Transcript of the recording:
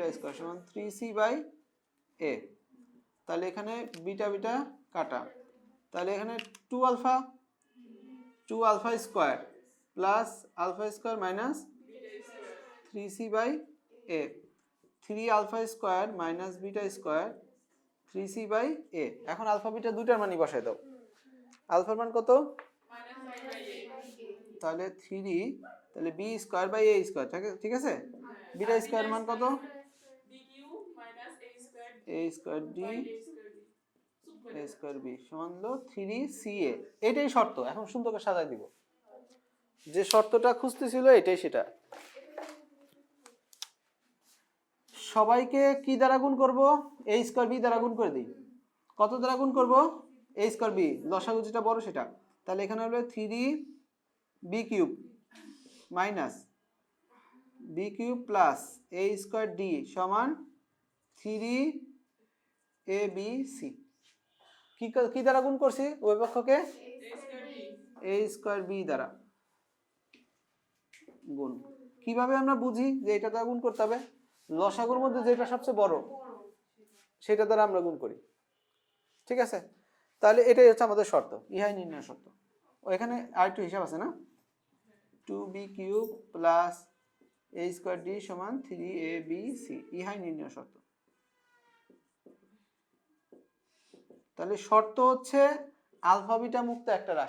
Beta square সমান three C by A তাহলে এখানে বিটা বিটা কাটা। তাহলে এখানে two alpha two alpha square plus alpha square minus three C by A three alpha square minus beta square three C by A এখন alpha beta দুটার মানই বসাই দাও। আলফার মান কত? তাহলে থ্রি তাহলে B square by A square ঠিক আছে? বিটা স্কোয়ার মান কত? A square D A square B সমান হলো থ্রি সি এ এটাই শর্ত। এখন সুন্দর করে সাজাই দিব। যে শর্তটা খুঁজতেছিল এটাই সেটা। সবাইকে কি দ্বারা গুণ করব? এ স্কোয়ার বি দ্বারা গুণ করে দিই। কত দ্বারা গুণ করব? এ স্কোয়ার বি লসাগু যেটা বড় সেটা। তাহলে এখানে হবে three B cube minus B cube plus A square D সমান থ্রি এ বি সি কি ক- দ্বারা গুণ করছি ওই পক্ষকে এ স্কোয়ার বি দ্বারা। গুণ। কীভাবে আমরা বুঝি যে এটা দ্বারা গুণ করতে হবে? লসাগুর মধ্যে যেটা সবচেয়ে বড়, সেটা দ্বারা আমরা গুণ করি। ঠিক আছে? তাহলে এটাই হচ্ছে আমাদের শর্ত, ইহাই নির্ণয় শর্ত। ও, এখানে আরেকটু হিসাব আছে না? Two B cube plus A square D সমান থ্রি এ বি সি ইহাই নির্ণয় শর্ত। তাহলে শর্ত হচ্ছে আলফা বিটা মুক্ত একটা রাশি।